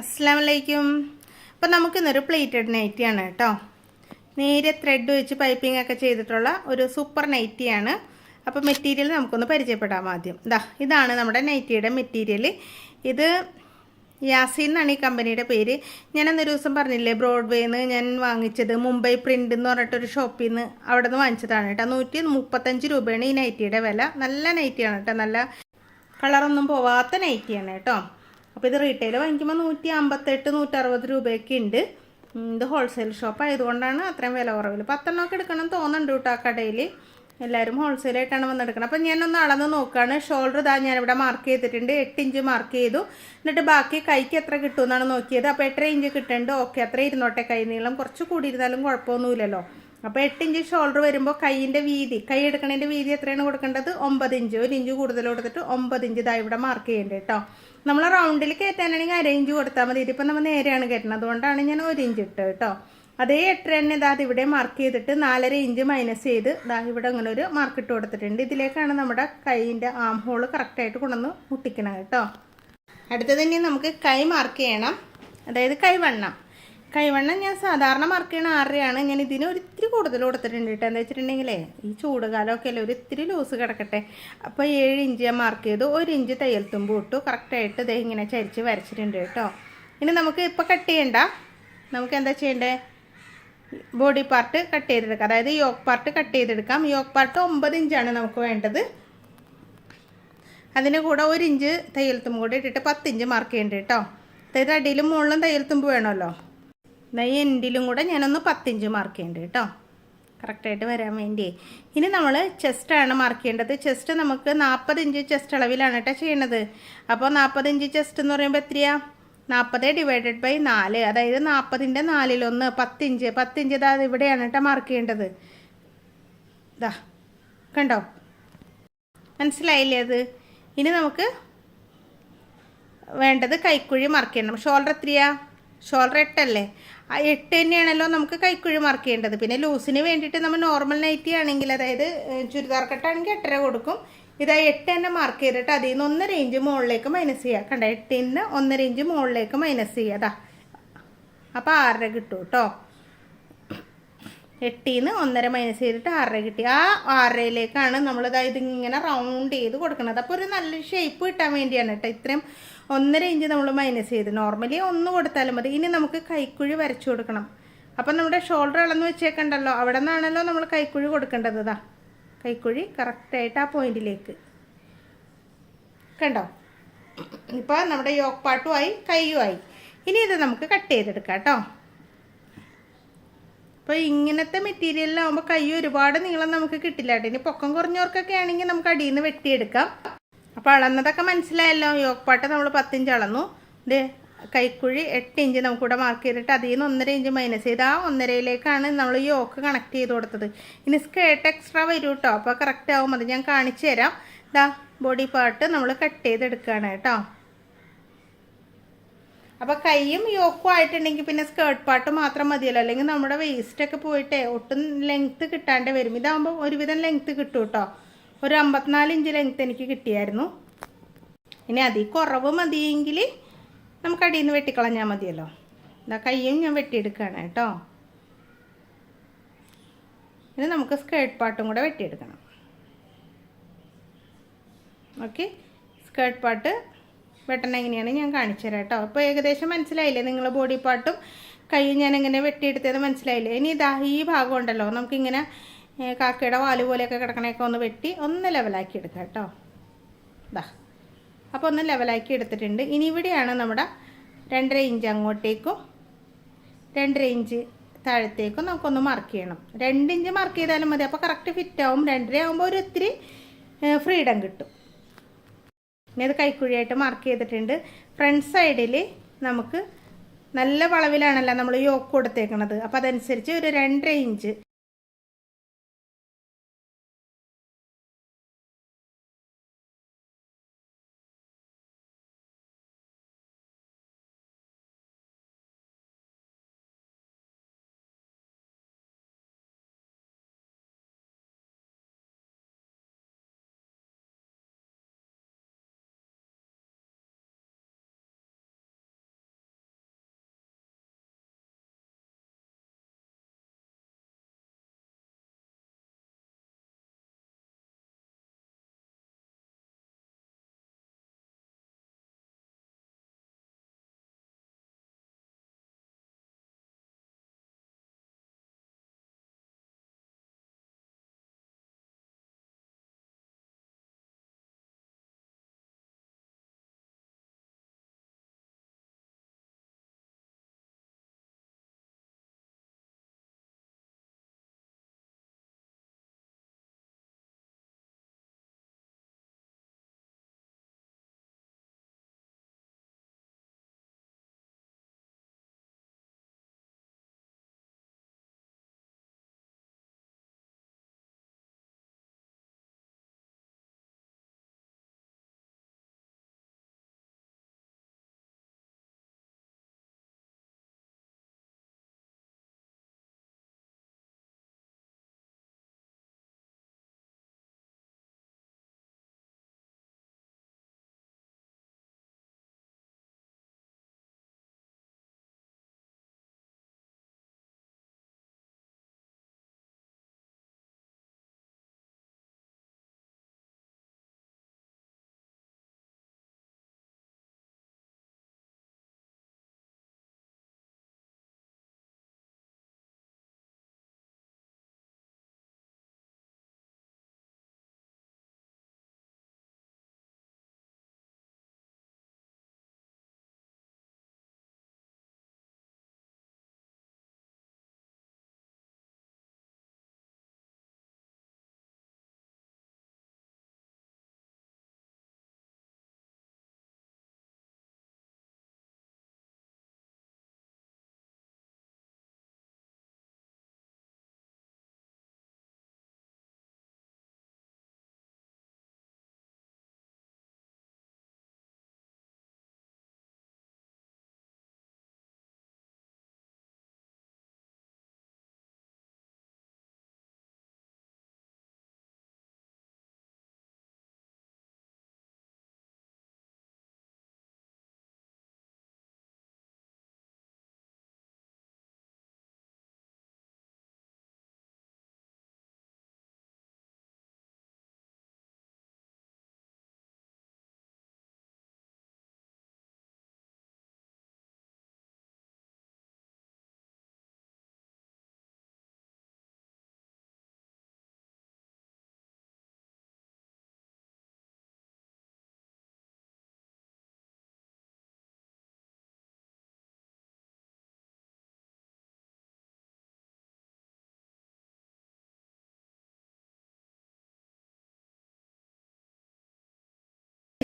അസ്സാം ഇപ്പം നമുക്കിന്നൊരു പ്ലേറ്റഡ് നൈറ്റിയാണ് കേട്ടോ. നേരെ ത്രെഡ് വെച്ച് പൈപ്പിംഗ് ഒക്കെ ചെയ്തിട്ടുള്ള ഒരു സൂപ്പർ നൈറ്റിയാണ് അപ്പോൾ മെറ്റീരിയൽ നമുക്കൊന്ന് പരിചയപ്പെടാം ആദ്യം. ഇതാ ഇതാണ് നമ്മുടെ നൈറ്റിയുടെ മെറ്റീരിയൽ ഇത് യാസി എന്നാണ് ഈ കമ്പനിയുടെ പേര്. ഞാൻ അന്നൊരു ദിവസം പറഞ്ഞില്ലേ ബ്രോഡ്വേന്ന് ഞാൻ വാങ്ങിച്ചത് മുംബൈ പ്രിന്റ് എന്ന് പറഞ്ഞിട്ടൊരു ഷോപ്പിൽ നിന്ന് അവിടെ നിന്ന് വാങ്ങിച്ചതാണ് കേട്ടോ. നൂറ്റി മുപ്പത്തഞ്ച് രൂപയാണ് ഈ നൈറ്റിയുടെ വില. നല്ല നൈറ്റിയാണ് കേട്ടോ. നല്ല കളറൊന്നും പോവാത്ത നൈറ്റിയാണ് കേട്ടോ. അപ്പോൾ ഇത് റീറ്റെയിൽ വാങ്ങിക്കുമ്പോൾ നൂറ്റി അമ്പത്തെട്ട് നൂറ്ററുപത് രൂപയൊക്കെ ഉണ്ട് ഇത് ഹോൾസെയിൽ ഷോപ്പ് ആയതുകൊണ്ടാണ് അത്രയും വില കുറവിൽ പത്തെണ്ണമൊക്കെ എടുക്കണം തോന്നുന്നുണ്ട് കേട്ടോ ആ കടയിൽ എല്ലാവരും ഹോൾസെയിലായിട്ടാണ് വന്നെടുക്കണം. അപ്പം ഞാനൊന്ന് അളന്ന് നോക്കുകയാണ് ഷോൾഡർ ഇതാ ഞാനിവിടെ മാർക്ക് ചെയ്തിട്ടുണ്ട്. എട്ട് ഇഞ്ച് മാർക്ക് ചെയ്തു. എന്നിട്ട് ബാക്കി കൈക്ക് എത്ര കിട്ടുമെന്നാണ് നോക്കിയത്. അപ്പോൾ എട്ടര ഇഞ്ച് കിട്ടുന്നുണ്ട് ഓക്കെ അത്ര ഇരുന്നോട്ടെ. കൈ നീളം കുറച്ച് കൂടിയിരുന്നാലും കുഴപ്പമൊന്നുമില്ലല്ലോ. അപ്പോൾ എട്ട് ഇഞ്ച് ഷോൾഡർ വരുമ്പോൾ കൈയിന്റെ വീതി കൈ എടുക്കണതിന്റെ വീതി എത്രയാണ് കൊടുക്കേണ്ടത്? ഒമ്പത് ഇഞ്ച്. ഒരു ഇഞ്ച് കൂടുതൽ കൊടുത്തിട്ട് ഒമ്പത് ഇഞ്ച് ഇതാ ഇവിടെ മാർക്ക് ചെയ്യേണ്ടത് കേട്ടോ നമ്മൾ റൗണ്ടിൽ കയറ്റാനാണെങ്കിൽ അര ഇഞ്ച് കൊടുത്താൽ മതി. ഇതിപ്പോൾ നമ്മൾ നേരെയാണ് കയറ്റുന്നത് അതുകൊണ്ടാണ് ഞാൻ ഒരു ഇഞ്ച് ഇട്ടത് കേട്ടോ അതേ എട്ടര തന്നെ ഇതാ ഇവിടെ മാർക്ക് ചെയ്തിട്ട് നാലര ഇഞ്ച് മൈനസ് ചെയ്ത് ഇതാ ഇവിടെ അങ്ങനെ ഒരു മാർക്ക് ഇട്ട് കൊടുത്തിട്ടുണ്ട്. ഇതിലേക്കാണ് നമ്മുടെ കൈയിന്റെ ആം ഹോൾ കറക്റ്റായിട്ട് കൊണ്ടുവന്ന് മുട്ടിക്കണം കേട്ടോ അടുത്തത് തന്നെ നമുക്ക് കൈ മാർക്ക് ചെയ്യണം. അതായത് കൈവണ്ണം കൈവണ്ണം ഞാൻ സാധാരണ മാർക്ക് ചെയ്യണ ആറരയാണ്. ഞാൻ ഇതിന് ഒരിത്തിരി കൂടുതൽ കൊടുത്തിട്ടുണ്ട് കേട്ടോ. എന്താ വെച്ചിട്ടുണ്ടെങ്കിലേ ഈ ചൂടുകാലമൊക്കെ അല്ലേ ഒരു ഇത്തിരി ലൂസ് കിടക്കട്ടെ. അപ്പോൾ ഏഴ് ഇഞ്ച് ഞാൻ മാർക്ക് ചെയ്തു. ഒരു ഇഞ്ച് തയ്യൽ തുമ്പ് ഇട്ടു. കറക്റ്റായിട്ട് ഇതേ ഇങ്ങനെ ചരിച്ച് വരച്ചിട്ടുണ്ട് കേട്ടോ. ഇനി നമുക്ക് ഇപ്പോൾ കട്ട് ചെയ്യണ്ട. നമുക്ക് എന്താ ചെയ്യണ്ടേ? ബോഡി പാർട്ട് കട്ട് ചെയ്തെടുക്കാം. അതായത് യോക്ക് പാർട്ട് കട്ട് ചെയ്തെടുക്കാം. യോക്ക് പാർട്ട് ഒമ്പത് ഇഞ്ചാണ് നമുക്ക് വേണ്ടത്. അതിന് കൂടെ ഒരു ഇഞ്ച് തയ്യൽ തുമ്പ് കൂടി ഇട്ടിട്ട് പത്ത് ഇഞ്ച് മാർക്ക് ചെയ്യേണ്ടത് കേട്ടോ. അതായത് അടിയിലും മുകളിലും തയ്യൽ തുമ്പ് വേണമല്ലോ. ഈ എൻഡിലും കൂടെ ഞാനൊന്ന് പത്തിഞ്ച് മാർക്ക് ചെയ്യേണ്ടത് കേട്ടോ. കറക്റ്റായിട്ട് വരാൻ വേണ്ടി ഇനി നമ്മൾ ചെസ്റ്റാണ് മാർക്ക് ചെയ്യേണ്ടത്. ചെസ്റ്റ് നമുക്ക് നാൽപ്പത് ഇഞ്ച് ചെസ്റ്റ് അളവിലാണ് കേട്ടോ ചെയ്യണത്. അപ്പോൾ നാൽപ്പത് ഇഞ്ച് ചെസ്റ്റ് എന്ന് പറയുമ്പോൾ എത്രയാ? നാൽപ്പത് ഡിവൈഡഡ് ബൈ നാല്. അതായത് നാൽപ്പതിന്റെ നാലിലൊന്ന് പത്തിഞ്ച്. പത്തിഞ്ച് ഇതാ ഇവിടെയാണ് കേട്ടോ മാർക്ക് ചെയ്യേണ്ടത്. ഇതാ കണ്ടോ? മനസ്സിലായില്ലേ അത്? ഇനി നമുക്ക് വേണ്ടത് കൈക്കുഴി മാർക്ക് ചെയ്യണം. ഷോൾഡർ എത്രയാ? ഷോൾഡർ എട്ടല്ലേ? ആ എട്ട് തന്നെയാണല്ലോ നമുക്ക് കൈക്കുഴി മാർക്ക് ചെയ്യേണ്ടത്. പിന്നെ ലൂസിന് വേണ്ടിയിട്ട് നമ്മൾ നോർമൽ നൈറ്റി ആണെങ്കിൽ അതായത് ചുരിദാർ കട്ടാണെങ്കിൽ എട്ടര കൊടുക്കും. ഇതാ എട്ട് തന്നെ മാർക്ക് ചെയ്തിട്ട് അതിൽ നിന്ന് ഒന്നര ഇഞ്ച് മുകളിലേക്ക് മൈനസ് ചെയ്യുക കണ്ട? നിന്ന് ഒന്നര ഇഞ്ച് മുകളിലേക്ക് മൈനസ് ചെയ്യുക. അതാ അപ്പോൾ ആറര കിട്ടും കേട്ടോ എട്ടിൽ നിന്ന് ഒന്നര മൈനസ് ചെയ്തിട്ട് ആറര കിട്ടി. ആ ആറരയിലേക്കാണ് നമ്മളിതാ ഇങ്ങനെ റൗണ്ട് ചെയ്ത് കൊടുക്കുന്നത് അപ്പോൾ ഒരു നല്ല ഷേപ്പ് കിട്ടാൻ വേണ്ടിയാണ് കേട്ടോ ഇത്രയും ഒന്നര ഇഞ്ച് നമ്മൾ മൈനസ് ചെയ്ത്. നോർമലി ഒന്ന് കൊടുത്താലും മതി. ഇനി നമുക്ക് കൈക്കുഴി വരച്ചു കൊടുക്കണം. അപ്പം നമ്മുടെ ഷോൾഡർ അളന്ന് വെച്ചേക്കണ്ടല്ലോ. അവിടെ നിന്നാണല്ലോ നമ്മൾ കൈക്കുഴി കൊടുക്കേണ്ടത്. ഇതാ കൈക്കുഴി കറക്റ്റായിട്ട് ആ പോയിന്റിലേക്ക് കണ്ടോ? ഇപ്പോൾ നമ്മുടെ യോക്ക് പാട്ടുമായി കൈയുമായി ഇനി ഇത് നമുക്ക് കട്ട് ചെയ്തെടുക്കാം കേട്ടോ. അപ്പോൾ ഇങ്ങനത്തെ മെറ്റീരിയലിലാവുമ്പോൾ കൈ ഒരുപാട് നീളം നമുക്ക് കിട്ടില്ല കേട്ടോ. ഇനി പൊക്കം കുറഞ്ഞവർക്കൊക്കെ ആണെങ്കിൽ നമുക്ക് അടിയിൽ നിന്ന് വെട്ടിയെടുക്കാം. അപ്പോൾ അളന്നതൊക്കെ മനസ്സിലായല്ലോ. യോക്ക് പാട്ട് നമ്മൾ പത്തിഞ്ച് അളന്നു. ഇത് കൈക്കുഴി എട്ട് ഇഞ്ച് നമുക്കിവിടെ മാർക്ക് ചെയ്തിട്ട് അതിൽ നിന്ന് ഒന്നര ഇഞ്ച് മൈനസ് ചെയ്ത് ആ ഒന്നരയിലേക്കാണ് നമ്മൾ ഈ യോക്ക് കണക്ട് ചെയ്ത് കൊടുത്തത്. ഇനി സ്കേർട്ട് എക്സ്ട്രാ വരും കേട്ടോ അപ്പോൾ കറക്റ്റ് ആവും. അത് ഞാൻ കാണിച്ചു തരാം. ഇതാ ബോഡി പാർട്ട് നമ്മൾ കട്ട് ചെയ്തെടുക്കുകയാണ് കേട്ടോ. അപ്പോൾ കൈയും യോക്കും ആയിട്ടുണ്ടെങ്കിൽ പിന്നെ സ്കേർട്ട് പാർട്ട് മാത്രം മതിയല്ലോ. അല്ലെങ്കിൽ നമ്മുടെ വേസ്റ്റൊക്കെ പോയിട്ടേ ഒട്ടും ലെങ്ത്ത് കിട്ടാണ്ട് വരും. ഇതാകുമ്പോൾ ഒരുവിധം ലെങ്ത്ത് കിട്ടും കേട്ടോ ഒരു അമ്പത്തിനാല് ഇഞ്ച് ലെങ്ത്ത് എനിക്ക് കിട്ടിയായിരുന്നു. ഇനി അതിൽ കുറവ് മതിയെങ്കിൽ നമുക്ക് അടിയിൽ നിന്ന് വെട്ടിക്കളഞ്ഞാൽ മതിയല്ലോ. ഇതാ കൈയും ഞാൻ വെട്ടിയെടുക്കുകയാണ് കേട്ടോ. ഇനി നമുക്ക് സ്കേർട്ട് പാട്ടും കൂടെ വെട്ടിയെടുക്കണം. ഓക്കെ സ്കേർട്ട് പാട്ട് വെട്ടണ എങ്ങനെയാണ് ഞാൻ കാണിച്ചു തരാം കേട്ടോ. അപ്പോൾ ഏകദേശം മനസ്സിലായില്ലേ നിങ്ങൾ ബോഡി പാർട്ടും കൈ ഞാൻ എങ്ങനെ വെട്ടിയെടുത്തത് മനസ്സിലായില്ലേ? ഇനി ഇതാ ഈ ഭാഗം ഉണ്ടല്ലോ. നമുക്കിങ്ങനെ കാക്കയുടെ വാൽ പോലെയൊക്കെ കിടക്കണയൊക്കെ ഒന്ന് വെട്ടി ഒന്ന് ലെവലാക്കി എടുക്കുക കേട്ടോ. ഇതാ അപ്പോൾ ഒന്ന് ലെവലാക്കി എടുത്തിട്ടുണ്ട്. ഇനി ഇവിടെയാണ് നമ്മുടെ രണ്ടര ഇഞ്ച് അങ്ങോട്ടേക്കും രണ്ടര ഇഞ്ച് താഴത്തേക്കും നമുക്കൊന്ന് മാർക്ക് ചെയ്യണം. രണ്ട് ഇഞ്ച് മാർക്ക് ചെയ്താലും മതി. അപ്പോൾ കറക്റ്റ് ഫിറ്റ് ആവും. രണ്ടര ആകുമ്പോൾ ഒരു ഇത്തിരി ഫ്രീഡം കിട്ടും. ഇനി അത് കൈക്കുഴിയായിട്ട് മാർക്ക് ചെയ്തിട്ടുണ്ട്. ഫ്രണ്ട് സൈഡിൽ നമുക്ക് നല്ല വളവിലാണല്ലോ നമ്മൾ യോക്ക് കൊടുത്തേക്കണത്. അപ്പോൾ അതനുസരിച്ച് ഒരു രണ്ടര ഇഞ്ച്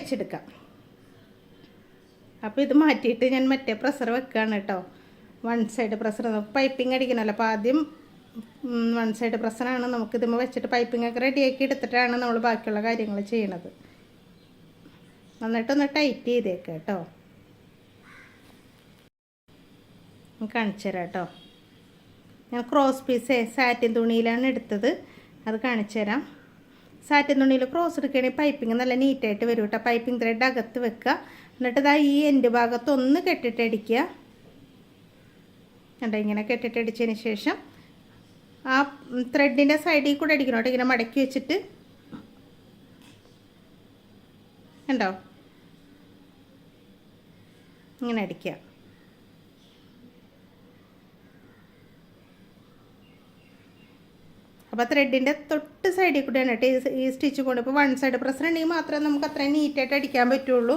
തയ്ച്ചെടുക്കാം അപ്പോൾ ഇത് മാറ്റിയിട്ട് ഞാൻ മറ്റേ പ്രഷർ വെക്കുകയാണ് കേട്ടോ വൺ സൈഡ് പ്രഷർ പൈപ്പിംഗ് അടിക്കണമല്ലോ അപ്പോൾ ആദ്യം വൺ സൈഡ് പ്രഷറാണ് നമുക്ക് ഇതുമ്പോൾ വെച്ചിട്ട് പൈപ്പിംഗ് ഒക്കെ റെഡിയാക്കി എടുത്തിട്ടാണ് നമ്മൾ ബാക്കിയുള്ള കാര്യങ്ങൾ ചെയ്യണത്. നന്നായിട്ടൊന്ന് ടൈറ്റ് ചെയ്തേക്കാം കേട്ടോ കാണിച്ചു തരാം കേട്ടോ ഞാൻ ക്രോസ് പീസ് സാറ്റിൻ തുണിയിലാണ് എടുത്തത്. അത് കാണിച്ചു തരാം. സാറ്റിൻ തുണിയിൽ ക്രോസ് എടുക്കുകയാണെങ്കിൽ പൈപ്പിംഗ് നല്ല നീറ്റായിട്ട് വരും കേട്ടോ. പൈപ്പിംഗ് ത്രെഡ് അകത്ത് വെക്കുക. എന്നിട്ട് ഇതാ ഈ എന്റെ ഭാഗത്ത് ഒന്ന് കെട്ടിട്ടടിക്കുക കണ്ടോ? ഇങ്ങനെ കെട്ടിട്ടടിച്ചതിന് ശേഷം ആ ത്രെഡിന്റെ സൈഡിൽ കൂടെ അടിക്കണം കേട്ടോ. ഇങ്ങനെ മടക്കി വെച്ചിട്ട്. കണ്ടോ? ഇങ്ങനെ അടിക്കുക. അപ്പോൾ ത്രെഡിന്റെ തൊട്ട് സൈഡിൽ കൂടെയാണ് കേട്ടോ ഈ സ്റ്റിച്ച് കൊണ്ട്. ഇപ്പോൾ വൺ സൈഡ് പ്രസർ ഉണ്ടെങ്കിൽ മാത്രമേ നമുക്ക് അത്രയും നീറ്റായിട്ട് അടിക്കാൻ പറ്റുള്ളൂ.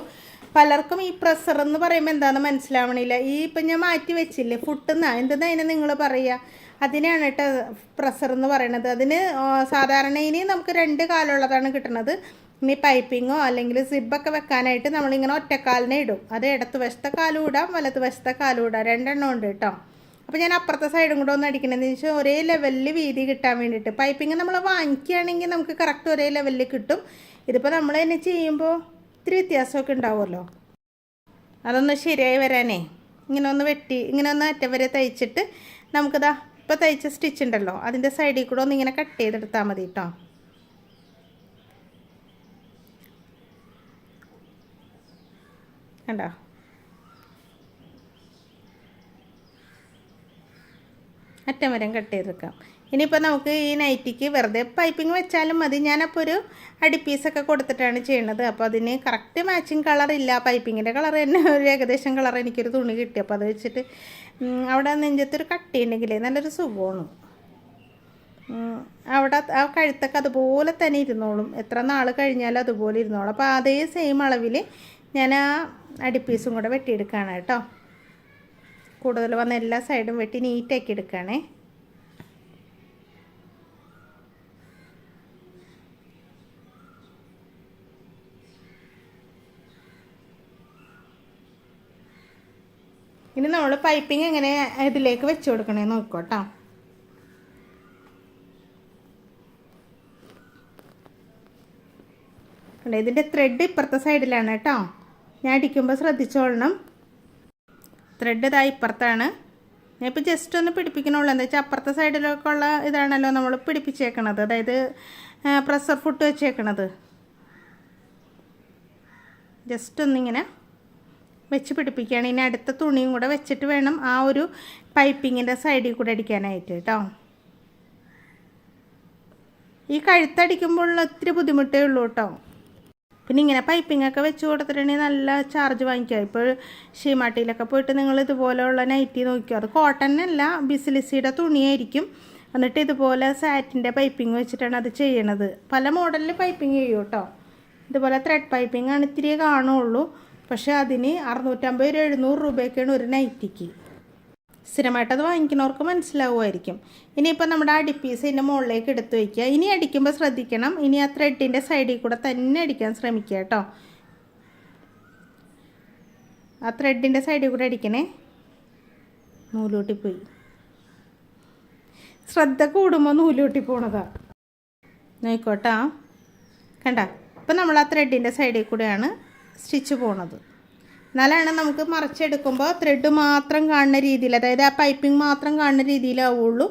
പലർക്കും ഈ പ്രസർ എന്ന് പറയുമ്പോൾ എന്താണെന്ന് മനസ്സിലാവണില്ല. ഈ ഇപ്പം ഞാൻ മാറ്റി വെച്ചില്ലേ ഫുട്ടെന്നാ എന്തെന്നാ അതിനെ നിങ്ങൾ പറയുക അതിനാണ് കേട്ടോ പ്രസർ എന്ന് പറയണത്. അതിന് സാധാരണ ഇനി നമുക്ക് രണ്ട് കാലുള്ളതാണ് കിട്ടുന്നത് ഇനി പൈപ്പിങ്ങോ അല്ലെങ്കിൽ സിബൊക്കെ വെക്കാനായിട്ട് നമ്മളിങ്ങനെ ഒറ്റക്കാലിനെ ഇടും. അത് ഇടത്ത് വശത്തെ കാലും ഇടാം വലത്ത് വശത്തെ കാലും ഇടാം. രണ്ടെണ്ണം ഉണ്ട് കേട്ടോ. അപ്പോൾ ഞാൻ അപ്പുറത്തെ സൈഡും കൂടെ ഒന്ന് അടിക്കണമെന്ന് വെച്ചാൽ ഒരേ ലെവലിൽ വീതി കിട്ടാൻ വേണ്ടിയിട്ട് പൈപ്പിങ് നമ്മൾ വാങ്ങിക്കുകയാണെങ്കിൽ നമുക്ക് കറക്റ്റ് ഒരേ ലെവലിൽ കിട്ടും. ഇതിപ്പോൾ നമ്മൾ തന്നെ ചെയ്യുമ്പോൾ ഇത്തിരി വ്യത്യാസമൊക്കെ ഉണ്ടാവുമല്ലോ. അതൊന്ന് ശരിയായി വരാനേ. ഇങ്ങനെ ഒന്ന് വെട്ടി ഇങ്ങനെ ഒന്ന് അറ്റം വരെ തയ്ച്ചിട്ട് നമുക്കിതാ ഇപ്പോൾ തയ്ച്ച സ്റ്റിച്ച് ഉണ്ടല്ലോ അതിന്റെ സൈഡിൽ കൂടെ ഒന്ന് ഇങ്ങനെ കട്ട് ചെയ്തെടുത്താൽ മതി കേട്ടോ കണ്ടോ? അറ്റം വരെ കട്ട് ചെയ്തെടുക്കാം. ഇനിയിപ്പോൾ നമുക്ക് ഈ നൈറ്റിക്ക് വെറുതെ പൈപ്പിംഗ് വെച്ചാലും മതി. ഞാനപ്പോൾ ഒരു അടിപ്പീസൊക്കെ കൊടുത്തിട്ടാണ് ചെയ്യണത്. അപ്പോൾ അതിന് കറക്റ്റ് മാച്ചിങ് കളർ ഇല്ല. പൈപ്പിങ്ങിന്റെ കളർ തന്നെ ഒരു ഏകദേശം കളർ എനിക്കൊരു തുണി കിട്ടി. അപ്പോൾ അത് വെച്ചിട്ട് അവിടെ നെഞ്ചത്തൊരു കട്ടിയുണ്ടെങ്കിലേ നല്ലൊരു സുഖമാണ്. അവിടെ ആ കഴുത്തൊക്കെ അതുപോലെ തന്നെ ഇരുന്നോളും. എത്ര നാൾ കഴിഞ്ഞാലും അതുപോലെ ഇരുന്നോളും. അപ്പോൾ അതേ സെയിം അളവിൽ ഞാൻ ആ അടിപ്പീസും കൂടെ വെട്ടിയെടുക്കുകയാണ് കേട്ടോ. കൂടുതൽ വന്ന എല്ലാ സൈഡും വെട്ടി നീറ്റാക്കി എടുക്കണേ ഇനി നമ്മൾ പൈപ്പിംഗ് എങ്ങനെ ഇതിലേക്ക് വെച്ച് കൊടുക്കണേ നോക്കോട്ടോ. ഇതിന്റെ ത്രെഡ് ഇപ്പുറത്തെ സൈഡിലാണ് കേട്ടോ. ഞാൻ അടിക്കുമ്പോൾ ശ്രദ്ധിച്ചോളണം. ത്രെഡ് ഇതാ ഇപ്പുറത്താണ്. ഞാനിപ്പോൾ ജസ്റ്റ് ഒന്ന് പിടിപ്പിക്കണുള്ളൂ. എന്താ വെച്ചാൽ അപ്പുറത്തെ സൈഡിലേക്കുള്ള ഇതാണല്ലോ നമ്മൾ പിടിപ്പിച്ചേക്കണത്. അതായത് പ്രഷർ ഫുട്ട് വെച്ചേക്കണത്. ജസ്റ്റ് ഒന്നിങ്ങനെ വെച്ച് പിടിപ്പിക്കുകയാണ്. ഇനി അടുത്ത തുണിയും കൂടെ വെച്ചിട്ട് വേണം ആ ഒരു പൈപ്പിങ്ങിന്റെ സൈഡിൽ കൂടെ അടിക്കാനായിട്ട് കേട്ടോ. ഈ കഴുത്തടിക്കുമ്പോഴുള്ള ഒത്തിരി ബുദ്ധിമുട്ടേ ഉള്ളൂ കേട്ടോ. പിന്നെ ഇങ്ങനെ പൈപ്പിംഗ് ഒക്കെ വെച്ച് കൊടുത്തിട്ടുണ്ടെങ്കിൽ നല്ല ചാർജ് വാങ്ങിക്കുക ഇപ്പോൾ ഷീമാട്ടിയിലൊക്കെ പോയിട്ട് നിങ്ങൾ ഇതുപോലെയുള്ള നൈറ്റി നോക്കിയോ അത് കോട്ടൺ അല്ല ബിസിലിസിയുടെ തുണിയായിരിക്കും. എന്നിട്ട് ഇതുപോലെ സാറ്റിന്റെ പൈപ്പിംഗ് വെച്ചിട്ടാണ് അത് ചെയ്യണത്. പല മോഡലിൽ പൈപ്പിംഗ് ചെയ്യും കേട്ടോ ഇതുപോലെ ത്രെഡ് പൈപ്പിംഗ് ആണ് ഇത്തിരി കാണുള്ളൂ. പക്ഷേ അതിന് അറുന്നൂറ്റമ്പത് രൂപ എഴുന്നൂറ് രൂപയൊക്കെയാണ് ഒരു നൈറ്റിക്ക് സ്ഥിരമായിട്ട് അത് വാങ്ങിക്കുന്നവർക്ക് മനസ്സിലാവുമായിരിക്കും. ഇനിയിപ്പോൾ നമ്മുടെ അടിപ്പീസ് പീസ് ഇതിന്റെ മുകളിലേക്ക് എടുത്ത് വയ്ക്കുക ഇനി അടിക്കുമ്പോൾ ശ്രദ്ധിക്കണം. ഇനി ആ ത്രെഡിന്റെ സൈഡിൽ കൂടെ തന്നെ അടിക്കാൻ ശ്രമിക്കുക കേട്ടോ. ആ ത്രെഡിന്റെ സൈഡിൽ കൂടെ അടിക്കണേ. നൂലൂട്ടി പോയി. ശ്രദ്ധ കൂടുമ്പോൾ നൂലൂട്ടി പോണതാ. നോയിക്കോട്ടാ കണ്ട? ഇപ്പം നമ്മൾ ആ ത്രെഡിന്റെ സൈഡിൽ കൂടെയാണ് സ്റ്റിച്ച് പോണത്. എന്നാലാണ് നമുക്ക് മറിച്ചെടുക്കുമ്പോൾ ത്രെഡ് മാത്രം കാണുന്ന രീതിയിൽ അതായത് ആ പൈപ്പിംഗ് മാത്രം കാണുന്ന രീതിയിലാവുള്ളൂ.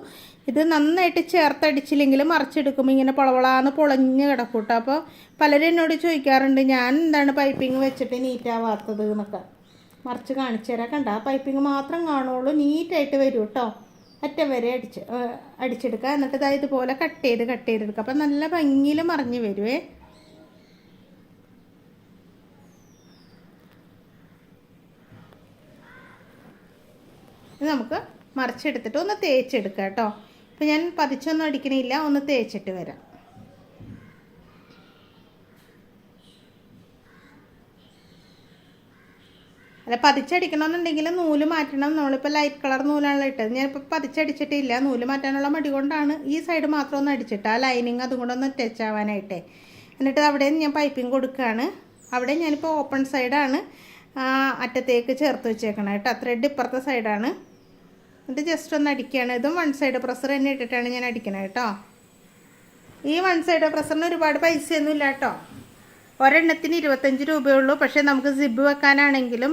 ഇത് നന്നായിട്ട് ചേർത്തടിച്ചില്ലെങ്കിൽ മറിച്ചെടുക്കുമ്പോൾ ഇങ്ങനെ പൊളവളാന്ന് പൊളഞ്ഞ് കിടക്കൂട്ടോ. കേട്ടോ അപ്പോൾ പലരും എന്നോട് ചോദിക്കാറുണ്ട് ഞാൻ എന്താണ് പൈപ്പിംഗ് വെച്ചിട്ട് നീറ്റാവാത്തത് എന്നൊക്കെ. മറിച്ച് കാണിച്ചു തരാം. കണ്ട? ആ പൈപ്പിംഗ് മാത്രം കാണുള്ളൂ നീറ്റായിട്ട് വരും കേട്ടോ അറ്റം വരെ അടിച്ച് അടിച്ചെടുക്കുക. എന്നിട്ട് ഇതാ ഇതുപോലെ കട്ട് ചെയ്ത് കട്ട് ചെയ്തെടുക്കുക. അപ്പം നല്ല ഭംഗിയിൽ മറിഞ്ഞ് വരുവേ നമുക്ക് മറിച്ചെടുത്തിട്ട് ഒന്ന് തേച്ചെടുക്കുക കേട്ടോ. അപ്പോൾ ഞാൻ പതിച്ചൊന്നും അടിക്കണില്ല ഒന്ന് തേച്ചിട്ട് വരാം. അല്ല പതിച്ചടിക്കണമെന്നുണ്ടെങ്കിൽ നൂൽ മാറ്റണം. നമ്മളിപ്പോൾ ലൈറ്റ് കളർ നൂലാണല്ലോ ഇട്ടത്. ഞാനിപ്പോൾ പതിച്ചടിച്ചിട്ടില്ല. നൂൽ മാറ്റാനുള്ള മടി കൊണ്ടാണ് ഈ സൈഡ് മാത്രം ഒന്ന് അടിച്ചിട്ട് ആ ലൈനിങ് അതും കൂടെ ഒന്ന് ടച്ച് ആവാനായിട്ടേ. എന്നിട്ട് അവിടെ ഞാൻ പൈപ്പിംഗ് കൊടുക്കുകയാണ്. അവിടെ ഞാനിപ്പോൾ ഓപ്പൺ സൈഡാണ് അറ്റത്തേക്ക് ചേർത്ത് വെച്ചേക്കണം കേട്ടോ. ത്രെഡ് ഇപ്പുറത്തെ സൈഡാണ് എന്നിട്ട് ജസ്റ്റ് ഒന്ന് അടിക്കുകയാണ് ഇതും വൺ സൈഡ് പ്രസർ തന്നെ ഇട്ടിട്ടാണ് ഞാൻ അടിക്കണത് കേട്ടോ. ഈ വൺ സൈഡ് പ്രസറിന് ഒരുപാട് പൈസയൊന്നും ഇല്ല കേട്ടോ. ഒരെണ്ണത്തിന് ഇരുപത്തഞ്ച് രൂപയുള്ളൂ പക്ഷേ നമുക്ക് സിബ് വെക്കാനാണെങ്കിലും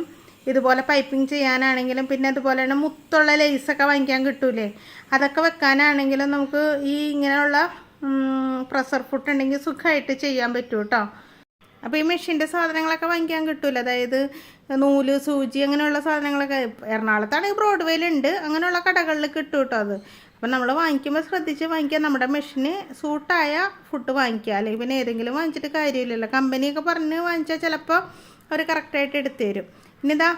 ഇതുപോലെ പൈപ്പിംഗ് ചെയ്യാനാണെങ്കിലും പിന്നെ അതുപോലെ തന്നെ മുത്തുള്ള ലേസൊക്കെ വാങ്ങിക്കാൻ കിട്ടൂലേ. അതൊക്കെ വെക്കാനാണെങ്കിലും നമുക്ക് ഈ ഇങ്ങനെയുള്ള പ്രഷർ ഫുട്ട് ഉണ്ടെങ്കിൽ സുഖമായിട്ട് ചെയ്യാൻ പറ്റൂ കേട്ടോ. അപ്പോൾ ഈ മെഷീന്റെ സാധനങ്ങളൊക്കെ വാങ്ങിക്കാൻ കിട്ടില്ല അതായത് നൂൽ സൂചി അങ്ങനെയുള്ള സാധനങ്ങളൊക്കെ എറണാകുളത്താണെങ്കിൽ ബ്രോഡ്വേയിലുണ്ട് അങ്ങനെയുള്ള കടകളിൽ കിട്ടും കേട്ടോ അത്. അപ്പം നമ്മൾ വാങ്ങിക്കുമ്പോൾ ശ്രദ്ധിച്ച് വാങ്ങിക്കുക നമ്മുടെ മെഷീന് സൂട്ടായ ഫുഡ് വാങ്ങിക്കുക അല്ലെങ്കിൽ പിന്നെ ഏതെങ്കിലും വാങ്ങിച്ചിട്ട് കാര്യമില്ലല്ലോ. കമ്പനിയൊക്കെ പറഞ്ഞ് വാങ്ങിച്ചാൽ ചിലപ്പോൾ അവർ കറക്റ്റായിട്ട് എടുത്തു തരും. ഇനിതാ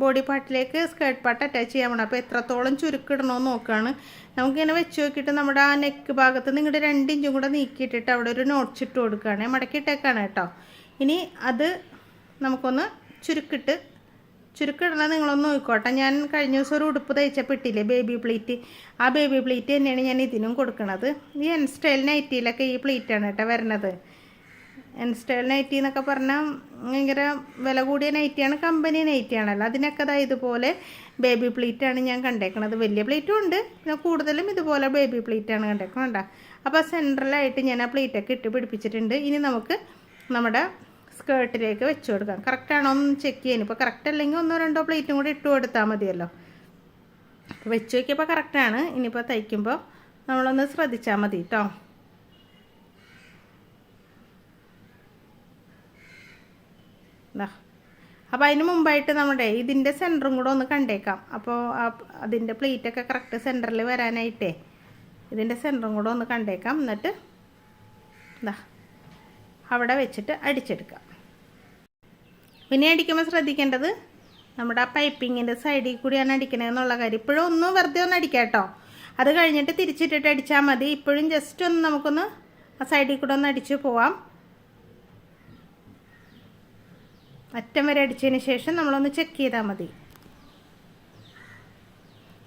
ബോഡി പാർട്ടിലേക്ക് സ്കേർട്ട് പാർട്ട് അറ്റാച്ച് ചെയ്യാൻ വേണം അപ്പോൾ എത്രത്തോളം ചുരുക്കിടണമെന്ന് നോക്കുകയാണ് നമുക്കിങ്ങനെ വെച്ച് നോക്കിയിട്ട് നമ്മുടെ ആ നെക്ക് ഭാഗത്ത് നിങ്ങളുടെ രണ്ട് ഇഞ്ചും കൂടെ നീക്കിയിട്ടിട്ട് അവിടെ ഒരു നോട്ട്സ് ഇട്ട് കൊടുക്കുകയാണ് മടക്കിയിട്ടേക്കാണ് കേട്ടോ. ഇനി അത് നമുക്കൊന്ന് ചുരുക്കിട്ട് ചുരുക്കിടണം നിങ്ങളൊന്ന് നോക്കോട്ടെ ഞാൻ കഴിഞ്ഞ ദിവസം ഒരു ഉടുപ്പ് തയ്ച്ച ഇട്ടില്ലേ ബേബി പ്ലീറ്റ് ആ ബേബി പ്ലീറ്റ് തന്നെയാണ് ഞാൻ ഇതിനും കൊടുക്കുന്നത് ഈ എൻ സ്റ്റൈൽ നൈറ്റിയിലൊക്കെ ഈ പ്ലീറ്റാണ് കേട്ടോ വരണത്. എൻ സ്റ്റൈൽ നൈറ്റി എന്നൊക്കെ പറഞ്ഞാൽ ഭയങ്കര വില കൂടിയ നൈറ്റിയാണ് കമ്പനി നൈറ്റിയാണല്ലോ അതിനൊക്കെ അതാ ഇതുപോലെ ബേബി പ്ലീറ്റാണ് ഞാൻ കണ്ടേക്കണത്. വലിയ പ്ലീറ്റും ഉണ്ട് പിന്നെ കൂടുതലും ഇതുപോലെ ബേബി പ്ലീറ്റാണ് കേട്ടോ അപ്പോൾ സെൻട്രലായിട്ട് ഞാൻ ആ പ്ലീറ്റൊക്കെ ഇട്ട് പിടിപ്പിച്ചിട്ടുണ്ട്. ഇനി നമുക്ക് നമ്മുടെ സ്കേർട്ടിലേക്ക് വെച്ച് കൊടുക്കാം. കറക്റ്റാണോ ഒന്ന് ചെക്ക് ചെയ്യാൻ. ഇപ്പോൾ കറക്റ്റ് അല്ലെങ്കിൽ ഒന്നോ രണ്ടോ പ്ലേറ്റും കൂടി ഇട്ട് കൊടുത്താൽ മതിയല്ലോ. വെച്ച് നോക്കിയപ്പോൾ കറക്റ്റാണ് ഇനിയിപ്പോൾ തയ്ക്കുമ്പോൾ നമ്മളൊന്ന് ശ്രദ്ധിച്ചാൽ മതി കേട്ടോ അപ്പോൾ അതിന് മുമ്പായിട്ട് നമ്മുടെ ഇതിന്റെ സെന്ററും കൂടെ ഒന്ന് കണ്ടേക്കാം. അപ്പോൾ അതിന്റെ പ്ലേറ്റൊക്കെ കറക്റ്റ് സെന്ററിൽ വരാനായിട്ടേ ഇതിന്റെ സെന്ററും കൂടെ ഒന്ന് കണ്ടേക്കാം. എന്നിട്ട് എന്താ അവിടെ വെച്ചിട്ട് അടിച്ചെടുക്കാം. പിന്നെ അടിക്കുമ്പോൾ ശ്രദ്ധിക്കേണ്ടത് നമ്മുടെ ആ പൈപ്പിങ്ങിന്റെ സൈഡിൽ കൂടിയാണ് അടിക്കണതെന്നുള്ള കാര്യം. ഇപ്പോഴും ഒന്നും വെറുതെ ഒന്ന് അടിക്കാം കേട്ടോ. അത് കഴിഞ്ഞിട്ട് തിരിച്ചിട്ടിട്ട് അടിച്ചാൽ മതി. ഇപ്പോഴും ജസ്റ്റ് ഒന്ന് നമുക്കൊന്ന് ആ സൈഡിൽ കൂടെ ഒന്ന് അടിച്ച് പോവാം. അറ്റം വരെ അടിച്ചതിന് ശേഷം നമ്മളൊന്ന് ചെക്ക് ചെയ്താൽ മതി.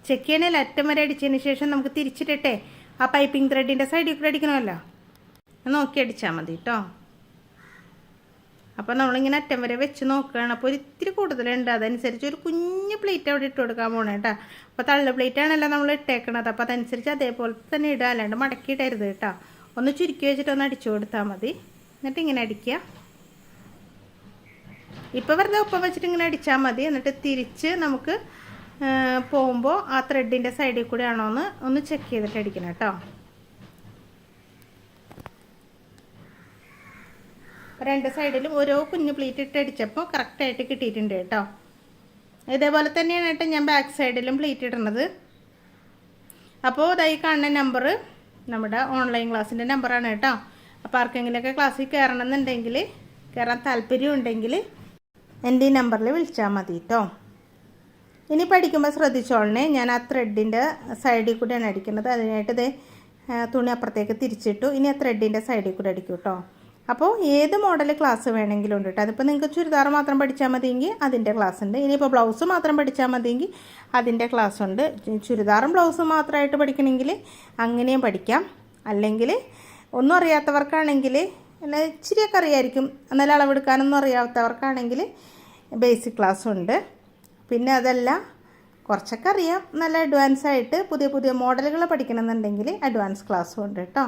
ചെക്ക് ചെയ്യണേൽ അറ്റം വരെ അടിച്ചതിന് ശേഷം നമുക്ക് തിരിച്ചിട്ടിട്ടേ ആ പൈപ്പിംഗ് ത്രെഡിന്റെ സൈഡിൽ കൂടെ അടിക്കണമല്ലോ. നോക്കി അടിച്ചാൽ മതി കേട്ടോ. അപ്പോൾ നമ്മളിങ്ങനെ അറ്റം വരെ വെച്ച് നോക്കുകയാണ്. അപ്പോൾ ഒരു ഇത്തിരി കൂടുതലുണ്ട്. അതനുസരിച്ച് ഒരു കുഞ്ഞ് പ്ലേറ്റ് അവിടെ ഇട്ട് കൊടുക്കാൻ പോകണം കേട്ടോ അപ്പോൾ തള്ളു പ്ലേറ്റ് ആണല്ലോ നമ്മൾ ഇട്ടേക്കണത്. അപ്പോൾ അതനുസരിച്ച് അതേപോലെ തന്നെ ഇടുക. അല്ലാണ്ട് മടക്കിയിടരുത് കേട്ടോ ഒന്ന് ചുരുക്കി വെച്ചിട്ട് ഒന്ന് അടിച്ചു കൊടുത്താൽ മതി. എന്നിട്ട് ഇങ്ങനെ അടിക്കുക. ഇപ്പോൾ വെറുതെ ഒപ്പം വെച്ചിട്ട് ഇങ്ങനെ അടിച്ചാൽ മതി. എന്നിട്ട് തിരിച്ച് നമുക്ക് പോകുമ്പോൾ ആ ത്രെഡിന്റെ സൈഡിൽ കൂടെ ആണോ എന്ന് ഒന്ന് ചെക്ക് ചെയ്തിട്ട് അടിക്കണം കേട്ടോ രണ്ട് സൈഡിലും ഓരോ കുഞ്ഞു പ്ലീറ്റ് ഇട്ട് അടിച്ചപ്പോൾ കറക്റ്റായിട്ട് കിട്ടിയിട്ടുണ്ട് കേട്ടോ. ഇതേപോലെ തന്നെയാണ് കേട്ടോ ഞാൻ ബാക്ക് സൈഡിലും പ്ലീറ്റ് ഇടുന്നത്. അപ്പോൾ ഇതായി കാണുന്ന നമ്പർ നമ്മുടെ ഓൺലൈൻ ക്ലാസ്സിന്റെ നമ്പറാണ് കേട്ടോ. അപ്പോൾ ആർക്കെങ്കിലുമൊക്കെ ക്ലാസ്സിൽ കയറണം എന്നുണ്ടെങ്കിൽ കയറാൻ താല്പര്യം ഉണ്ടെങ്കിൽ എന്റെ ഈ നമ്പറിൽ വിളിച്ചാൽ മതി കേട്ടോ. ഇനി പഠിക്കുമ്പോൾ ശ്രദ്ധിച്ചോളണേ. ഞാൻ ആ ത്രെഡിന്റെ സൈഡിൽ കൂടെയാണ് അടിക്കുന്നത്. അതിനായിട്ട് ഇത് തുണി അപ്പുറത്തേക്ക് തിരിച്ചിട്ടു. ഇനി ആ ത്രെഡിന്റെ സൈഡിൽ കൂടെ അടിക്കും കേട്ടോ. അപ്പോൾ ഏത് മോഡൽ ക്ലാസ് വേണമെങ്കിലും ഉണ്ട് കേട്ടോ അതിപ്പോൾ നിങ്ങൾക്ക് ചുരിദാർ മാത്രം പഠിച്ചാൽ മതിയെങ്കിൽ അതിന്റെ ക്ലാസ് ഉണ്ട്. ഇനിയിപ്പോൾ ബ്ലൗസ് മാത്രം പഠിച്ചാൽ മതിയെങ്കിൽ അതിന്റെ ക്ലാസ് ഉണ്ട്. ചുരിദാറും ബ്ലൗസും മാത്രമായിട്ട് പഠിക്കണമെങ്കിൽ അങ്ങനെയും പഠിക്കാം. അല്ലെങ്കിൽ ഒന്നും അറിയാത്തവർക്കാണെങ്കിൽ എന്നാൽ ഇച്ചിരിയൊക്കെ അറിയായിരിക്കും. എന്നാലും അളവെടുക്കാനൊന്നും അറിയാത്തവർക്കാണെങ്കിൽ ബേസിക് ക്ലാസ് ഉണ്ട്. പിന്നെ അതല്ല കുറച്ചൊക്കെ അറിയാം. നല്ല അഡ്വാൻസ് ആയിട്ട് പുതിയ പുതിയ മോഡലുകൾ പഠിക്കണമെന്നുണ്ടെങ്കിൽ അഡ്വാൻസ് ക്ലാസ്സും ഉണ്ട് കേട്ടോ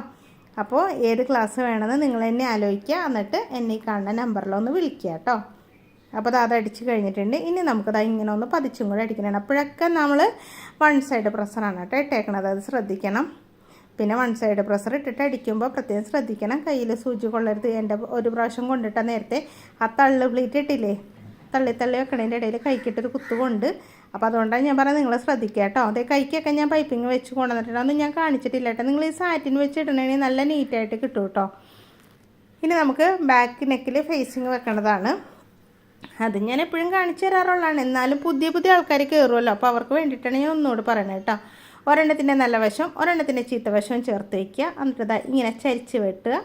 അപ്പോൾ ഏത് ക്ലാസ് വേണമെന്ന് നിങ്ങൾ എന്നെ ആലോചിക്കുക. എന്നിട്ട് എന്നെ കാണുന്ന നമ്പറിലൊന്ന് വിളിക്കുക കേട്ടോ. അപ്പോൾ അത് അടിച്ച് കഴിഞ്ഞിട്ടുണ്ട്. ഇനി നമുക്കത് ഇങ്ങനെ ഒന്ന് പതിച്ചും കൂടെ അടിക്കണം അപ്പോഴൊക്കെ നമ്മൾ വൺ സൈഡ് പ്രസറാണ് കേട്ടോ ഇട്ടേക്കണത്. അത് ശ്രദ്ധിക്കണം. പിന്നെ വൺ സൈഡ് പ്രഷർ ഇട്ടിട്ട് അടിക്കുമ്പോൾ പ്രത്യേകം ശ്രദ്ധിക്കണം. കയ്യിൽ സൂചി കൊള്ളരുത്. എന്റെ ഒരു പ്രാവശ്യം കൊണ്ടിട്ട നേരത്തെ ആ തള്ളു പ്ലീറ്റ് ഇട്ടില്ലേ? തള്ളി തള്ളി വെക്കണതിന്റെ ഇടയിൽ കൈക്കിട്ടൊരു കുത്തുകൊണ്ട് അപ്പോൾ അതുകൊണ്ടാണ് ഞാൻ പറഞ്ഞത് നിങ്ങൾ ശ്രദ്ധിക്കുക കേട്ടോ അതേ കൈക്കൊക്കെ ഞാൻ പൈപ്പിംഗ് വെച്ച് കൊണ്ടുവന്നിട്ടുണ്ട്. അതൊന്നും ഞാൻ കാണിച്ചിട്ടില്ല കേട്ടോ. നിങ്ങൾ ഈ സാറ്റിന് വെച്ച് ഇടണമെങ്കിൽ നല്ല നീറ്റായിട്ട് കിട്ടും കേട്ടോ ഇനി നമുക്ക് ബാക്ക് നെക്കിൽ ഫേസിങ് വെക്കേണ്ടതാണ് അത് ഞാൻ എപ്പോഴും കാണിച്ചു തരാറുള്ളതാണ്. എന്നാലും പുതിയ പുതിയ ആൾക്കാർ കയറുമല്ലോ അപ്പോൾ അവർക്ക് വേണ്ടിയിട്ടാണ് ഞാൻ ഒന്നുകൂടി പറയണത് കേട്ടോ. ഒരെണ്ണത്തിന്റെ നല്ല വശം ഒരെണ്ണത്തിന്റെ ചീത്ത വശവും ചേർത്ത് വയ്ക്കുക എന്നിട്ട് ഇങ്ങനെ ചരിച്ച് വെട്ടുക.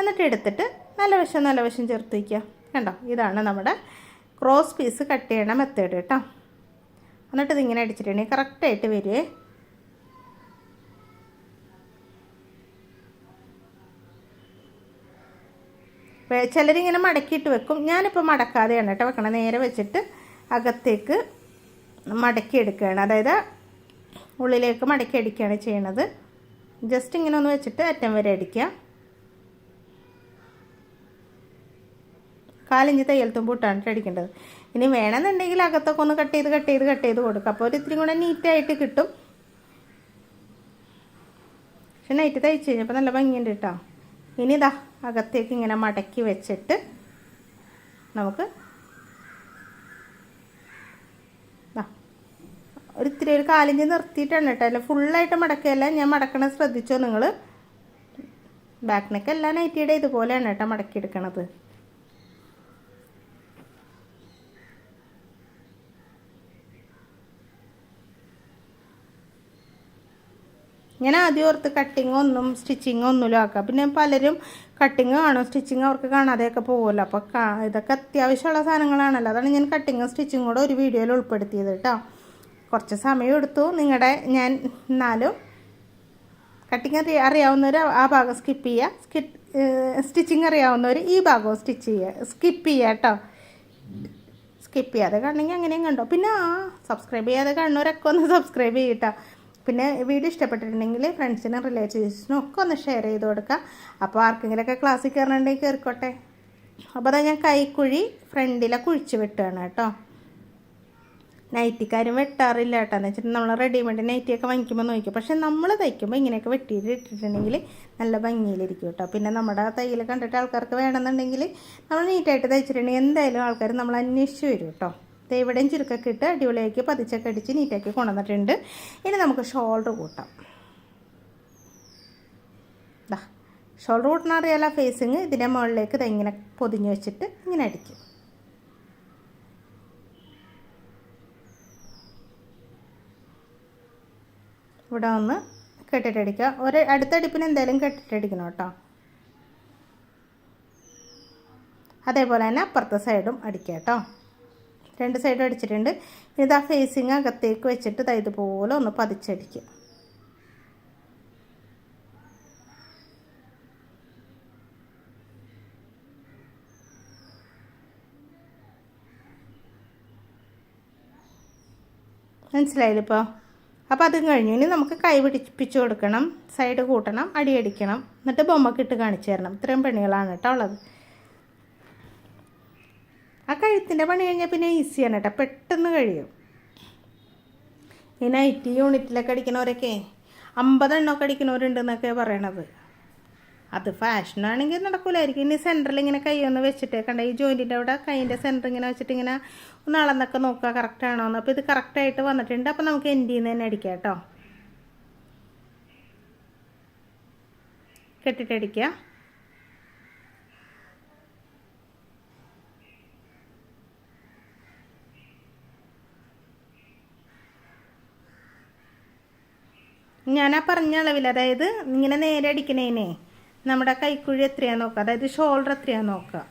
എന്നിട്ട് എടുത്തിട്ട് നല്ല വശം നല്ല വശം ചേർത്ത് വയ്ക്കുക കണ്ടോ? ഇതാണ് നമ്മുടെ ക്രോസ് പീസ് കട്ട് ചെയ്യണ മെത്തേഡ് കേട്ടോ. എന്നിട്ട് ഇതിങ്ങനെ അടിച്ചിട്ടുണ്ടെങ്കിൽ കറക്റ്റായിട്ട് വരുവേ ചിലരിങ്ങനെ മടക്കിയിട്ട് വെക്കും. ഞാനിപ്പോൾ മടക്കാതെയാണ് കേട്ടോ വെക്കണം. നേരെ വെച്ചിട്ട് അകത്തേക്ക് മടക്കി എടുക്കുകയാണ്. അതായത് ഉള്ളിലേക്ക് മടക്കി അടിക്കുകയാണ് ചെയ്യണത്. ജസ്റ്റ് ഇങ്ങനെ ഒന്ന് വെച്ചിട്ട് അറ്റം വരെ അടിക്കുക. കാലിഞ്ച് തയ്യൽ തുമ്പിട്ടാണ് അടിക്കേണ്ടത്. ഇനി വേണമെന്നുണ്ടെങ്കിൽ അകത്തൊക്കെ ഒന്ന് കട്ട് ചെയ്ത് കട്ട് ചെയ്ത് കട്ട് ചെയ്ത് കൊടുക്കുക അപ്പോൾ ഒരു ഇത്തിരി കൂടെ നീറ്റായിട്ട് കിട്ടും. പക്ഷെ നൈറ്റ് തയ്ച്ച് കഴിഞ്ഞപ്പോൾ നല്ല ഭംഗിയുണ്ട് കേട്ടോ ഇനി ഇതാ അകത്തേക്ക് ഇങ്ങനെ മടക്കി വെച്ചിട്ട് നമുക്ക് ഒരു ഇത്തിരി ഒരു കാലിഞ്ച് നിർത്തിയിട്ടാണ് കേട്ടോ അല്ല ഫുള്ളായിട്ട് മടക്കുകയല്ല ഞാൻ മടക്കണത് ശ്രദ്ധിച്ചോ നിങ്ങൾ ബാക്ക് നെക്ക് എല്ലാ നൈറ്റിയുടെ ഇതുപോലെയാണ് കേട്ടോ മടക്കിയെടുക്കണത്. ഞാൻ ആദ്യം ഓർത്ത് കട്ടിങ് ഒന്നും സ്റ്റിച്ചിങ് ഒന്നുമില്ല ആക്കാം പിന്നെ പലരും കട്ടിങ് കാണും സ്റ്റിച്ചിങ് അവർക്ക് കാണാതെയൊക്കെ പോകുമല്ലോ. അപ്പോൾ ഇതൊക്കെ അത്യാവശ്യമുള്ള സാധനങ്ങളാണല്ലോ. അതാണ് ഞാൻ കട്ടിങ്ങും സ്റ്റിച്ചിങ് കൂടെ ഒരു വീഡിയോയിൽ ഉൾപ്പെടുത്തിയത് കേട്ടോ. കുറച്ച് സമയം എടുത്തു. നിങ്ങളുടെ ഞാൻ എന്നാലും കട്ടിങ് അറിയ അറിയാവുന്നവർ ആ ഭാഗം സ്കിപ്പ് ചെയ്യുക സ്കി സ്റ്റിച്ചിങ് അറിയാവുന്നവർ ഈ ഭാഗവും സ്റ്റിച്ച് ചെയ്യുക സ്കിപ്പ് ചെയ്യുക കേട്ടോ. സ്കിപ്പ് ചെയ്യാതെ കാണണമെങ്കിൽ അങ്ങനെയും കണ്ടോ. പിന്നെ ആ സബ്സ്ക്രൈബ് ചെയ്യാതെ കാണുന്നവരൊക്കെ ഒന്ന് സബ്സ്ക്രൈബ് ചെയ്യട്ടോ പിന്നെ വീഡിയോ ഇഷ്ടപ്പെട്ടിട്ടുണ്ടെങ്കിൽ ഫ്രണ്ട്സിനും റിലേറ്റീവ്സിനും ഒക്കെ ഒന്ന് ഷെയർ ചെയ്ത് കൊടുക്കുക അപ്പോൾ ആർക്കെങ്കിലുമൊക്കെ ക്ലാസ്സിൽ കയറണമെങ്കിൽ കയറിക്കോട്ടെ അപ്പോൾ അതാ ഞാൻ കൈക്കുഴി ഫ്രണ്ടിലെ കുഴിച്ച് വെട്ടുകയാണ് കേട്ടോ. നൈറ്റിക്കാരും വെട്ടാറില്ല കേട്ടോ. എന്ന് വെച്ചിട്ട് നമ്മൾ റെഡിമെയ്ഡ് നൈറ്റിയൊക്കെ വാങ്ങിക്കുമ്പോൾ നോക്കും പക്ഷെ നമ്മൾ തയ്ക്കുമ്പോൾ ഇങ്ങനെയൊക്കെ വെട്ടിയിട്ട് ഇട്ടിട്ടുണ്ടെങ്കിൽ നല്ല ഭംഗിയിലിരിക്കും കേട്ടോ. പിന്നെ നമ്മുടെ തയ്യൽ കണ്ടിട്ട് ആൾക്കാർക്ക് വേണമെന്നുണ്ടെങ്കിൽ നമ്മൾ നീറ്റായിട്ട് തയ്ച്ചിട്ടുണ്ടെങ്കിൽ എന്തായാലും ആൾക്കാർ നമ്മൾ അന്വേഷിച്ച് വരും കേട്ടോ. ഇവിടെയും ചുരുക്കൊക്കെ ഇട്ട് അടിപൊളിയാക്കി പതിച്ചൊക്കെ അടിച്ച് നീറ്റാക്കി കൊണ്ടുവന്നിട്ടുണ്ട്. ഇനി നമുക്ക് ഷോൾഡർ കൂട്ടാം. ദാ ഷോൾഡർ കൂട്ടണ അറിയാലോ ഫേസിങ് ഇതിന്റെ മുകളിലേക്ക് ഇത് ഇങ്ങനെ പൊതിഞ്ഞ് വെച്ചിട്ട് ഇങ്ങനെ അടിക്കും. ഇവിടെ ഒന്ന് കെട്ടിട്ടടിക്കുക. ഒരു അടുത്തടിപ്പിന് എന്തായാലും കെട്ടിട്ടടിക്കണം കേട്ടോ. അതേപോലെ തന്നെ അപ്പുറത്തെ സൈഡും അടിക്കുക കേട്ടോ. രണ്ട് സൈഡും അടിച്ചിട്ടുണ്ട്. ഇത് ആ ഫേസിങ് അകത്തേക്ക് വെച്ചിട്ട് ദാ ഇതുപോലെ ഒന്ന് പതിച്ചടിക്കുക. മനസ്സിലായില്ല ഇപ്പോൾ അപ്പോൾ അതും കഴിഞ്ഞു. ഇനി നമുക്ക് കൈ പിടിപ്പിച്ച് കൊടുക്കണം. സൈഡ് കൂട്ടണം. അടിയടിക്കണം എന്നിട്ട് ബൊമ്മക്കിട്ട് കാണിച്ചു തരണം. ഇത്രയും പണികളാണ് കേട്ടോ ഉള്ളത്. കഴുത്തിന്റെ പണി കഴിഞ്ഞാൽ പിന്നെ ഈസിയാണ് കേട്ടോ. പെട്ടെന്ന് കഴിയും. ഈ നൈറ്റ് യൂണിറ്റിലൊക്കെ അടിക്കണവരൊക്കെ അമ്പതെണ്ണമൊക്കെ അടിക്കണവരുണ്ടെന്നൊക്കെ പറയണത്. അത് ഫാഷനാണെങ്കിൽ നടക്കൂലായിരിക്കും. ഇനി സെന്ററിൽ ഇങ്ങനെ കൈ ഒന്ന് വെച്ചിട്ട് കണ്ട ഈ ജോയിന്റിന്റെ അവിടെ കൈന്റെ സെന്റർ ഇങ്ങനെ വെച്ചിട്ട് ഇങ്ങനെ ഒന്ന് അളന്നൊക്കെ നോക്കുക കറക്റ്റാണോ എന്ന്. അപ്പോൾ ഇത് കറക്റ്റായിട്ട് വന്നിട്ടുണ്ട്. അപ്പോൾ നമുക്ക് എന്റെ നിന്ന് തന്നെ അടിക്കാം കേട്ടോ. കെട്ടിട്ടടിക്കുക ആ പറഞ്ഞ അളവിൽ അതായത് ഇങ്ങനെ നേരെ അടിക്കണേനെ നമ്മുടെ കൈക്കുഴി എത്രയാണ് നോക്കുക? അതായത് ഷോൾഡർ എത്രയാണ് നോക്കുക?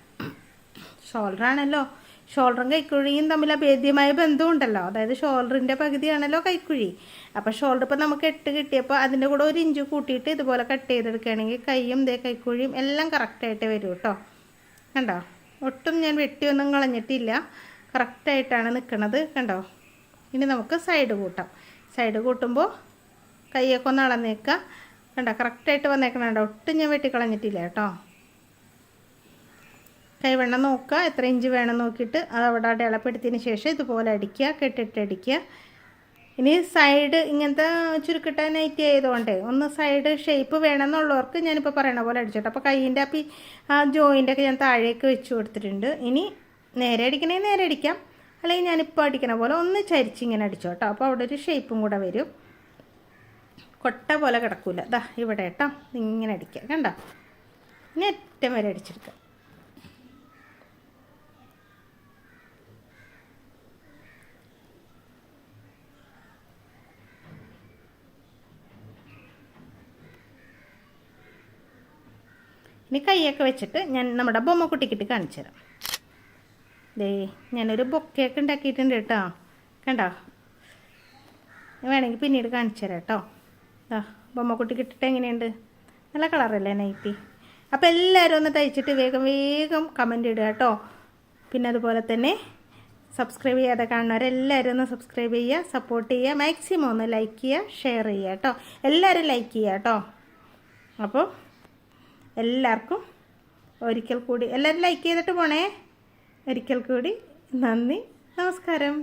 ഷോൾഡർ ആണല്ലോ. ഷോൾഡറും കൈക്കുഴിയും തമ്മിൽ അഭേദ്യമായ ബന്ധമുണ്ടല്ലോ. അതായത് ഷോൾഡറിന്റെ പകുതിയാണല്ലോ കൈക്കുഴി. അപ്പോൾ ഷോൾഡർ ഇപ്പോൾ നമുക്ക് എട്ട് കിട്ടിയപ്പോൾ അതിന്റെ കൂടെ ഒരു ഇഞ്ച് കൂട്ടിയിട്ട് ഇതുപോലെ കട്ട് ചെയ്തെടുക്കുകയാണെങ്കിൽ കൈയും ദേ കൈക്കുഴിയും എല്ലാം കറക്റ്റായിട്ട് വരും കേട്ടോ കണ്ടോ? ഒട്ടും ഞാൻ വെട്ടിയൊന്നും കളഞ്ഞിട്ടില്ല. കറക്റ്റായിട്ടാണ് നിൽക്കുന്നത് കണ്ടോ? ഇനി നമുക്ക് സൈഡ് കൂട്ടാം. സൈഡ് കൂട്ടുമ്പോൾ കൈയൊക്കെ ഒന്ന് അളന്നേക്കുക വേണ്ട കറക്റ്റായിട്ട് വന്നേക്കണുണ്ടോ ഒട്ടും ഞാൻ വെട്ടിക്കളഞ്ഞിട്ടില്ല കേട്ടോ. കൈവെണ്ണം നോക്കുക എത്ര ഇഞ്ച് വേണം നോക്കിയിട്ട് അത് അവിടെ അടയാളപ്പെടുത്തിയതിന് ശേഷം ഇതുപോലെ അടിക്കുക കെട്ടിട്ട് അടിക്കുക. ഇനി സൈഡ് ഇങ്ങനത്തെ ചുരുക്കിട്ട നൈറ്റി ആയതുകൊണ്ട് ഒന്ന് സൈഡ് ഷേപ്പ് വേണമെന്നുള്ളവർക്ക് ഞാനിപ്പോൾ പറയണ പോലെ അടിച്ചോട്ടെ. അപ്പോൾ കൈയിന്റെ അപ്പം ആ ജോയിന്റൊക്കെ ഞാൻ താഴേക്ക് വെച്ച് കൊടുത്തിട്ടുണ്ട്. ഇനി നേരെ അടിക്കണമെങ്കിൽ നേരെ അടിക്കാം. അല്ലെങ്കിൽ ഞാനിപ്പോൾ അടിക്കണ പോലെ ഒന്ന് ചരിച്ചിങ്ങനെ അടിച്ചോട്ടോ. അപ്പോൾ അവിടെ ഒരു ഷേപ്പും കൂടെ വരും. കൊട്ട പോലെ കിടക്കൂല. ദാ ഇവിടെ കേട്ടോ. ഇങ്ങനെ അടിക്കുക. കണ്ടോ? ഇനി ഏറ്റവും വരെ അടിച്ചെടുക്കുക. ഇനി കൈയൊക്കെ വെച്ചിട്ട് ഞാൻ നമ്മുടെ ബൊമ്മക്കുട്ടിക്കിട്ട് കാണിച്ചു തരാം. ദേ ഞാനൊരു ബൊക്കയൊക്കെ ഉണ്ടാക്കിയിട്ടുണ്ട് കേട്ടോ. കണ്ടോ? വേണമെങ്കിൽ പിന്നീട് കാണിച്ചു തരാം കേട്ടോ. ആ ബൊമ്മക്കുട്ടി കിട്ടിട്ട് എങ്ങനെയുണ്ട്? നല്ല കളറല്ലേ നൈറ്റി അപ്പോൾ എല്ലാവരും ഒന്ന് തയ്ച്ചിട്ട് വേഗം വേഗം കമന്റ് ഇടുക കേട്ടോ. പിന്നെ അതുപോലെ തന്നെ സബ്സ്ക്രൈബ് ചെയ്യാതെ കാണുന്നവരെല്ലാവരും ഒന്ന് സബ്സ്ക്രൈബ് ചെയ്യുക സപ്പോർട്ട് ചെയ്യുക മാക്സിമം ഒന്ന് ലൈക്ക് ചെയ്യുക ഷെയർ ചെയ്യുക കേട്ടോ. എല്ലാവരും ലൈക്ക് ചെയ്യുക കേട്ടോ. അപ്പോൾ എല്ലാവർക്കും ഒരിക്കൽ കൂടി എല്ലാവരും ലൈക്ക് ചെയ്തിട്ട് പോണേ. ഒരിക്കൽ കൂടി നന്ദി നമസ്കാരം.